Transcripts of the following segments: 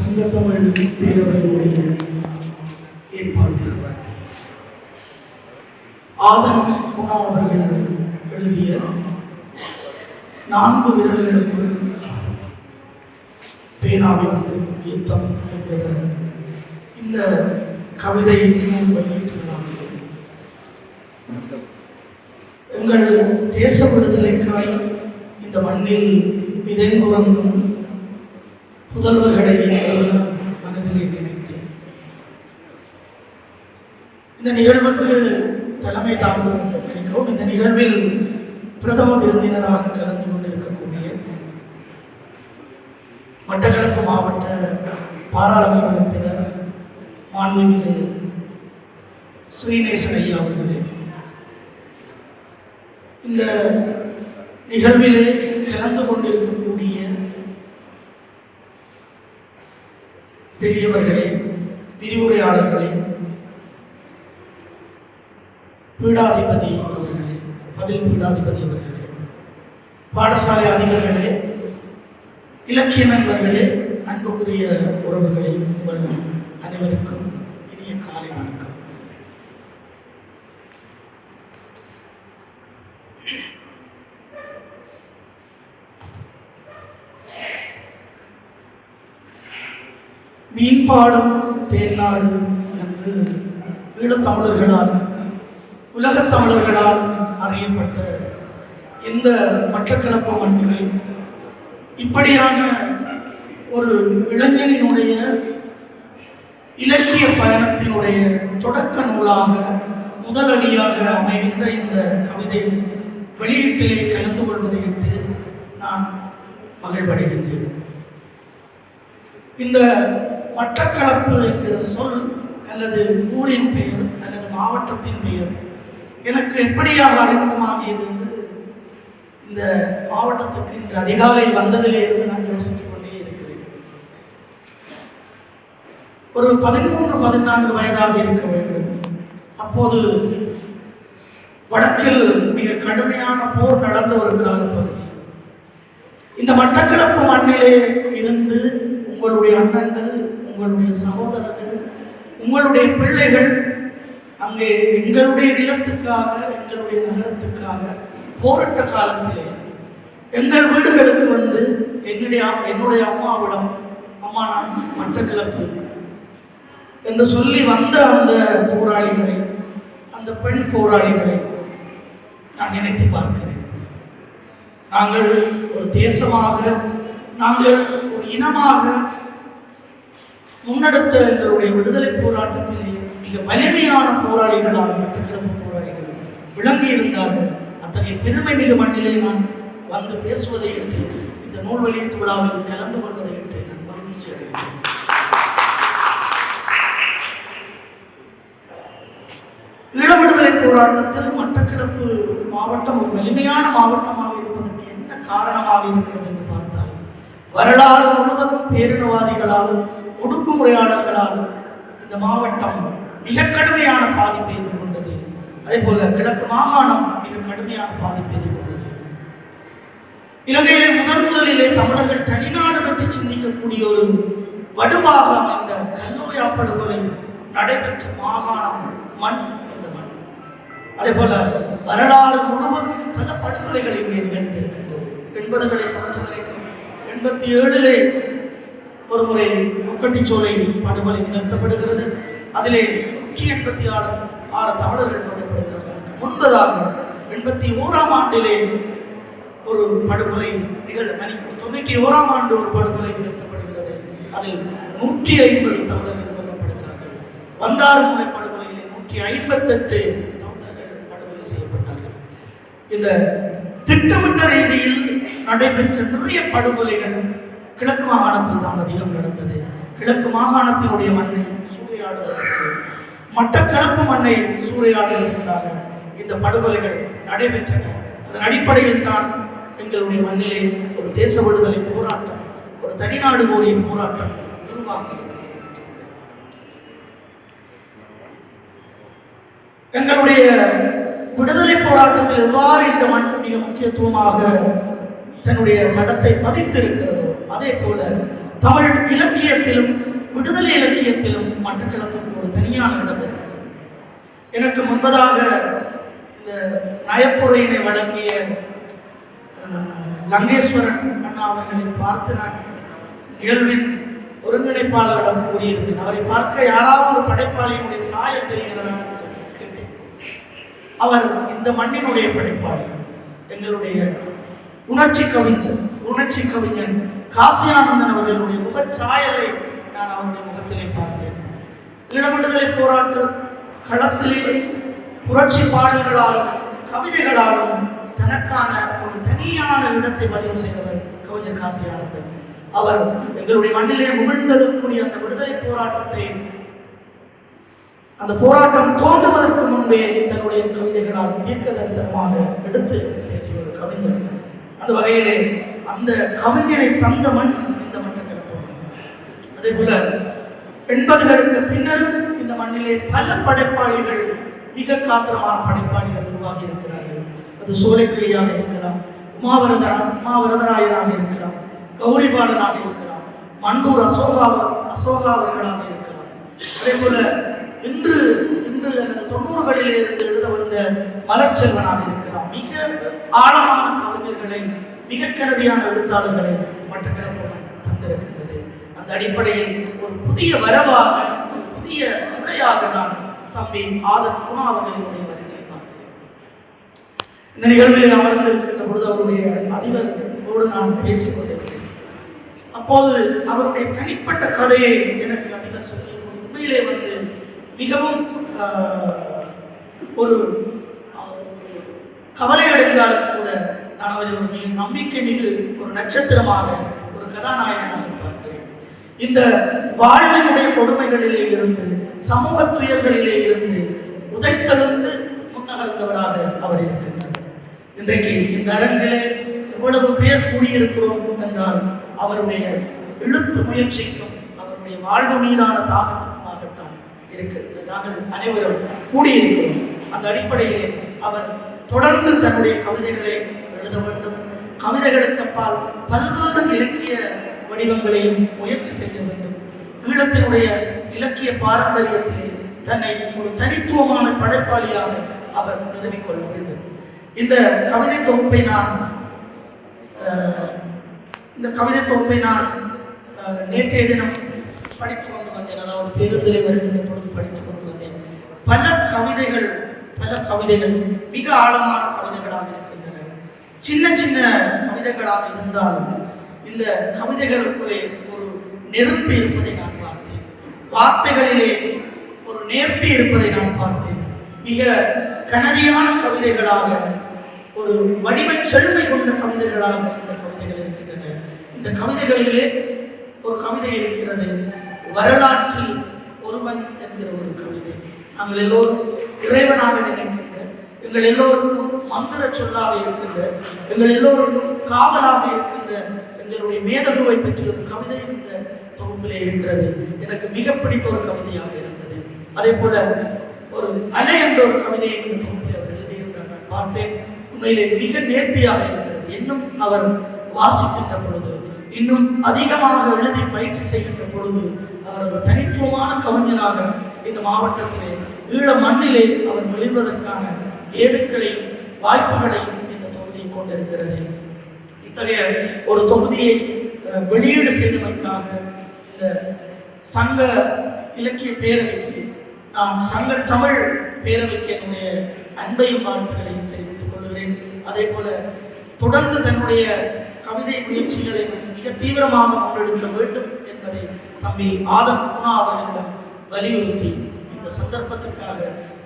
சங்கத்தமிழ் பேரவையினுடைய ஏற்பாட்டில் ஆதன் குணா அவர்கள் எழுதிய நான்கு விரல்களுக்குள் பேனாவின் யுத்தம் என்கிற இந்த கவிதையை வெளியிட்டுள்ளார்கள். உங்கள் தேச விடுதலைக்காய் இந்த மண்ணில் விதைந்துறங்கும் முதல்வர்களை அவர்களிடம் மனதிலே நினைத்தேன் இந்த நிகழ்வுக்கு தலைமை தாங்கும் நினைக்கவும். இந்த நிகழ்வில் பிரதம விருந்தினராக கலந்து கொண்டிருக்கக்கூடிய மட்டக்களப்பு மாவட்ட பாராளுமன்ற உறுப்பினர் மாண்புமிகு ஸ்ரீநேசன் ஐயா அவர்களே இந்த நிகழ்விலே கலந்து கொண்டிருக்கக்கூடிய பெரியவர்களே விரிவுரையாளர்களே பீடாதிபதி அவர்களே பதில் பீடாதிபதி அவர்களே பாடசாலை அதிபர்களே இலக்கிய நண்பர்களே அன்புக்குரிய உறவுகளே உங்கள் அனைவருக்கும் மீன்பாடும் தேன்னாடு என்று ஈழத்தமிழர்களால் உலகத் தமிழர்களால் அறியப்பட்ட இந்த மட்டக்களப்பு மண்ணிலே இப்படியான ஒரு இளைஞனினுடைய இலக்கிய பயணத்தினுடைய தொடக்க நூலாக முதலடியாக அமைகின்ற இந்த கவிதை வெளியீட்டிலே கலந்து கொள்வதை இட்டு நான் மகிழ்வடைகின்றேன். இந்த மட்டக்களப்பு என்கிற சொல் அல்லது ஊரின் பெயர் அல்லது மாவட்டத்தின் பெயர் எனக்கு எப்படியாக அறிமுகமாகியது என்று இந்த மாவட்டத்துக்கு இன்று அதிகாலை வந்ததிலிருந்து நான் யோசித்துக் கொண்டே இருக்கிறேன். ஒரு பதிமூன்று பதினான்கு வயதாக இருக்க வேண்டும். அப்போது வடக்கில் மிக கடுமையான போர் நடந்த ஒரு காலப்பகுதி. இந்த மட்டக்களப்பு மண்ணிலே இருந்து உங்களுடைய அண்ணன்கள் உங்களுடைய சகோதரர்கள் உங்களுடைய பிள்ளைகள் அங்கே எங்களுடைய நிலத்துக்காக எங்களுடைய நகரத்துக்காக போராட்ட காலத்திலே எங்கள் வீடுகளுக்கு வந்து என்னுடைய என்னுடைய அம்மாவிடம் அம்மா நான் மட்டக்களப்பு என்று சொல்லி வந்த அந்த போராளிகளை அந்த பெண் போராளிகளை நான் நினைத்து பார்க்கிறேன். நாங்கள் ஒரு தேசமாக நாங்கள் ஒரு இனமாக முன்னெடுத்த எங்களுடைய விடுதலை போராட்டத்திலே மிக வலிமையான போராளிகளாக மட்டக்களப்பு போராளிகள் விளங்கி இருந்தார்கள். அத்தகைய பெருமை மிகு மண்ணிலே நான் வந்து பேசுவதை இட்டு இந்த நூல் வெளியீட்டு விழாவில் கலந்து கொள்வதை இட்டு நான் மகிழ்ச்சி அடைகிறேன். ஈழ விடுதலை போராட்டத்தில் மட்டக்கிழப்பு மாவட்டம் ஒரு வலிமையான மாவட்டமாக இருப்பதற்கு என்ன காரணமாக இருக்கிறது என்று பார்த்தால் வரலாறு முழுவதும் பேரினவாதிகளாலும் ஒடுக்குமுறையாளர்களால் இந்த மாவட்டம் மிக கடுமையான பாதிப்பை எதிர்கொண்டது. அதே போல கிழக்கு மாகாணம் மிக கடுமையான பாதிப்பை எதிர்கொண்டது. இலங்கையிலே முதன் முதலிலே தமிழர்கள் தனிநாடு பற்றி சிந்திக்கக்கூடிய ஒரு வடுவாக அமைந்த கல்லோயா படுகொலை நடைபெற்ற மாகாணம் மண் இந்த மண். அதே போல வரலாறு முழுவதும் பல படுகொலைகளை நிகழ்ந்திருக்கின்றது எண்பதுகளை பொறுத்த வரைக்கும் எண்பத்தி ஏழிலே ஒரு முறை முக்கட்டிச்சோலை படுகொலை நிகழ்த்தப்படுகிறது. அதிலே நூற்றி எண்பத்தி ஆறு ஆறு தமிழர்கள் கொல்லப்படுகிறார்கள் முன்பதாக எண்பத்தி ஓராம் ஆண்டிலே ஒரு படுகொலை நிகழ் மணிக்கு தொண்ணூற்றி ஓராம் ஆண்டு ஒரு படுகொலை நிகழ்த்தப்படுகிறது. அதில் நூற்றி ஐம்பது தமிழர்கள் கொல்லப்படுகிறார்கள் வந்தாறுமுனை படுகொலையிலே நூற்றி ஐம்பத்தெட்டு தமிழர்கள் படுகொலை செய்யப்பட்டார்கள். இந்த திட்டமிட்ட ரீதியில் நடைபெற்ற நிறைய படுகொலைகள் கிழக்கு மாகாணத்தில் தான் அதிகம் நடந்தது. கிழக்கு மாகாணத்தினுடைய மண்ணை சூறையாடுவதற்கு மட்டக்களப்பு மண்ணை சூறையாடுவதற்காக இந்த படுகொலைகள் நடைபெற்றன. அதன் அடிப்படையில் தான் எங்களுடைய மண்ணிலே ஒரு தேச விடுதலை போராட்டம் ஒரு தனிநாடு கோரிய போராட்டம் உருவாகியது. எங்களுடைய விடுதலை போராட்டத்தில் எவ்வாறு இந்த மண் மிக முக்கியத்துவமாக தன்னுடைய தடத்தை பதித்திருக்கிறது அதே போல தமிழ் இலக்கியத்திலும் விடுதலை இலக்கியத்திலும் மட்டக்களப்புக்கு ஒரு தனியான இடம் இருக்கிறது. எனக்கு முன்பதாக இந்த நயப்புரையினை வழங்கிய லங்கேஸ்வரன் அண்ணா அவர்களை பார்த்து நான் நிகழ்வின் ஒருங்கிணைப்பாளரிடம் கூறியிருந்தேன். அவரை பார்க்க யாராவது ஒரு படைப்பாளியினுடைய சாயம் தெரிகிறதா என்று சொல்லி கேட்டேன். அவர் இந்த மண்ணினுடைய படைப்பாளி எங்களுடைய உணர்ச்சி கவிஞர் உணர்ச்சி கவிஞன் காசியானந்தன் அவர்களுடைய முகச்சாயலை நான் அவருடைய முகத்திலே பார்த்தேன். ஈழ விடுதலை போராட்ட களத்திலே புரட்சி பாடல்களாலும் கவிதைகளாலும் தனக்கான ஒரு தனியான இடத்தை பதிவு செய்தவர் கவிஞர் காசியானந்தன். அவர் எங்களுடைய மண்ணிலே முகிழ்ந்தெழக்கூடிய அந்த விடுதலை போராட்டத்தை அந்த போராட்டம் தோன்றுவதற்கு முன்பே தன்னுடைய கவிதைகளால் தீர்க்க தரிசனமாக எடுத்து பேசிய ஒரு கவிஞர். அந்த வகையிலே அந்த கவிஞரை தந்த மண் இந்த மட்டக்களப்பு அதே போல எண்பதுகளுக்கு பின்னரும் இந்த மண்ணிலே பல படைப்பாளிகள் மிக காத்திரமான படைப்பாளிகள் உருவாகி இருக்கிறார்கள். அது சோலைக்கிளியாக இருக்கலாம் உமாவரதரா உமாவரதராயனாக இருக்கலாம் கௌரிபாலனாக இருக்கலாம் மண்டூர் அசோகா அசோகா அவர்களாக இருக்கலாம். அதே போல இன்று இன்று தொண்ணூறுகளில் இருந்து எழுத வந்த மலர்ச்செல்வனாக இருக்கலாம் மிக ஆழமான கவிஞர்களை மிக கனதியான எழுத்தாளர்களை மட்டக்களப்பு தந்திருக்கின்றது. அந்த அடிப்படையில் ஒரு புதிய வரவாக ஒரு புதிய முறையாக நான் தம்பி ஆதர் குணா அவர்களினுடைய வருகையை பார்க்கிறேன். இந்த நிகழ்வில் அமர்ந்திருக்கின்ற பொழுது அவருடைய அதிபரோடு நான் பேசிக் கொண்டிருக்கிறேன். அப்போது அவருடைய தனிப்பட்ட கதையை எனக்கு அதிபர் சொல்லி உண்மையிலே வந்து மிகவும் ஒரு கவலை அடைந்தாலும் கூட நான் அவரை ஒரு மிக நம்பிக்கை மிகு ஒரு நட்சத்திரமாக ஒரு கதாநாயகனாக பார்க்கிறேன். இந்த வாழ்வினுடைய கொடுமைகளிலே இருந்து சமூக துயர்களிலே இருந்து உதைத்தழுந்து முன்னகர்ந்தவராக அவர் இருக்கின்றார். இன்றைக்கு இந்த அரங்கிலே இவ்வளவு பேர் கூடியிருக்கிறோம் என்றால் அவருடைய எழுத்து முயற்சிக்கும் அவருடைய வாழ்வு மீதான தாகத்துக்குமாகத்தான் இருக்கிறது நாங்கள் அனைவரும் கூடியிருக்கிறோம். அந்த அடிப்படையிலே அவர் தொடர்ந்து தன்னுடைய கவிதைகளை எழுத வேண்டும். கவிதைகளுக்கு அப்பால் பல்வேறு இலக்கிய வடிவங்களையும் முயற்சி செய்ய வேண்டும். ஈழத்தினுடைய இலக்கிய பாரம்பரியத்திலே தன்னை ஒரு தனித்துவமான படைப்பாளியாக அவர் நிறுவிக்கொள்ள வேண்டும். இந்த கவிதை தொகுப்பை நான் இந்த கவிதை தொகுப்பை நான் நேற்றைய தினம் படித்து கொண்டு வந்தேன் அதாவது பேருந்திலே வருகின்ற பொழுது படித்துக் கொண்டு வந்தேன். பல கவிதைகள் பல கவிதைகள் மிக ஆழமான கவிதைகளாக இருக்கின்றன. சின்ன சின்ன கவிதைகளாக இருந்தாலும் இந்த கவிதைகளுக்குள்ளே ஒரு நெருப்பு இருப்பதை நான் பார்த்தேன். வார்த்தைகளிலே ஒரு நேர்த்தி இருப்பதை நான் பார்த்தேன். மிக கனதியான கவிதைகளாக ஒரு வடிவச் செழுமை கொண்ட கவிதைகளாக இந்த கவிதைகள் இருக்கின்றன. இந்த கவிதைகளிலே ஒரு கவிதை இருக்கிறது. வரலாற்றில் ஒருவன் என்கிற ஒரு கவிதை. நாங்கள் எல்லோரும் இறைவனாக நினைக்கின்ற எங்கள் எல்லோருக்கும் மந்திர சொல்லாக இருக்கின்ற எங்கள் எல்லோருக்கும் காவலாக இருக்கின்ற எங்களுடைய மேதகுவை பற்றிய ஒரு கவிதை இந்த தொகுப்பிலே இருக்கிறது. எனக்கு மிக பிடித்த ஒரு கவிதையாக இருந்தது. அதே போல ஒரு அலை என்ற ஒரு கவிதையை இந்த தொகுப்பில் அவர் எழுதியிருந்தார். நான் பார்த்தேன். உண்மையிலே மிக நேர்த்தியாக இருக்கிறது. இன்னும் அவர் வாசிக்கின்ற பொழுது இன்னும் அதிகமாக எழுதி பயிற்சி செய்கின்ற பொழுது அவர் ஒரு தனித்துவமான கவிஞராக இந்த மாவட்டத்திலே ஈழ மண்ணிலே அவர் வெளிவதற்கான ஏதுக்களை வாய்ப்புகளை இந்த தொகுதி கொண்டிருக்கிறது. இத்தகைய ஒரு தொகுதியை வெளியீடு செய்தமைக்காக இந்த சங்க இலக்கிய பேரவைக்கு நான் சங்க தமிழ் பேரவைக்கு என்னுடைய அன்பையும் வாழ்த்துக்களையும் தெரிவித்துக் கொள்கிறேன். அதே போல தொடர்ந்து தன்னுடைய கவிதை முயற்சிகளை மிக தீவிரமாக முன்னெடுக்க வேண்டும் என்பதை தம்பி ஆதம் குணா அவர்களிடம் வலியுறுத்தி இந்த சந்தர்ப்பத்திற்காக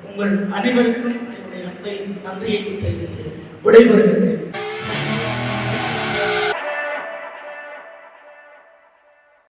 உங்கள் அனைவருக்கும் என்னுடைய அன்பை நன்றியை தெரிவித்து விடைபெறுகின்றேன்.